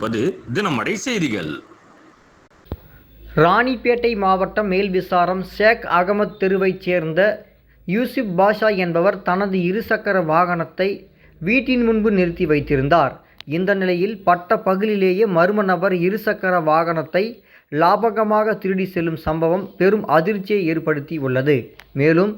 கொண்டிருப்பது தினமடை செய்திகள். ராணிப்பேட்டை மாவட்டம் மேல்விசாரம் ஷேக் அகமது தெருவைச் சேர்ந்த யூசுப் பாஷா என்பவர் தனது இருசக்கர வாகனத்தை வீட்டின் முன்பு நிறுத்தி வைத்திருந்தார். இந்த நிலையில் பட்ட பகலிலேயே மர்ம நபர் இருசக்கர வாகனத்தை லாபகமாக திருடி செல்லும் சம்பவம் பெரும் அதிர்ச்சியை ஏற்படுத்தி உள்ளது மேலும்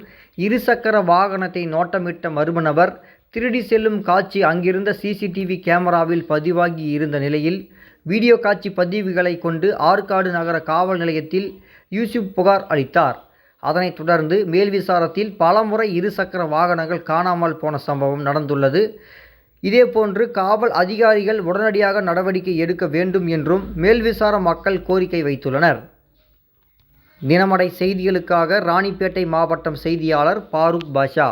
இருசக்கர வாகனத்தை நோட்டமிட்ட மர்ம நபர் திருடி செல்லும் காட்சி அங்கிருந்த சிசிடிவி கேமராவில் பதிவாகி இருந்த நிலையில் வீடியோ காட்சி பதிவுகளை கொண்டு ஆற்காடு நகர காவல் நிலையத்தில் யூசுப் புகார் அளித்தார். அதனைத் தொடர்ந்து மேல்விசாரத்தில் பலமுறை இருசக்கர வாகனங்கள் காணாமல் போன சம்பவம் நடந்துள்ளது. இதேபோன்று காவல் அதிகாரிகள் உடனடியாக நடவடிக்கை எடுக்க வேண்டும் என்றும் மேல்விசார மக்கள் கோரிக்கை வைத்துள்ளனர். தினமடை செய்திகளுக்காக ராணிப்பேட்டை மாவட்டம் செய்தியாளர் பாரூக் பாஷா.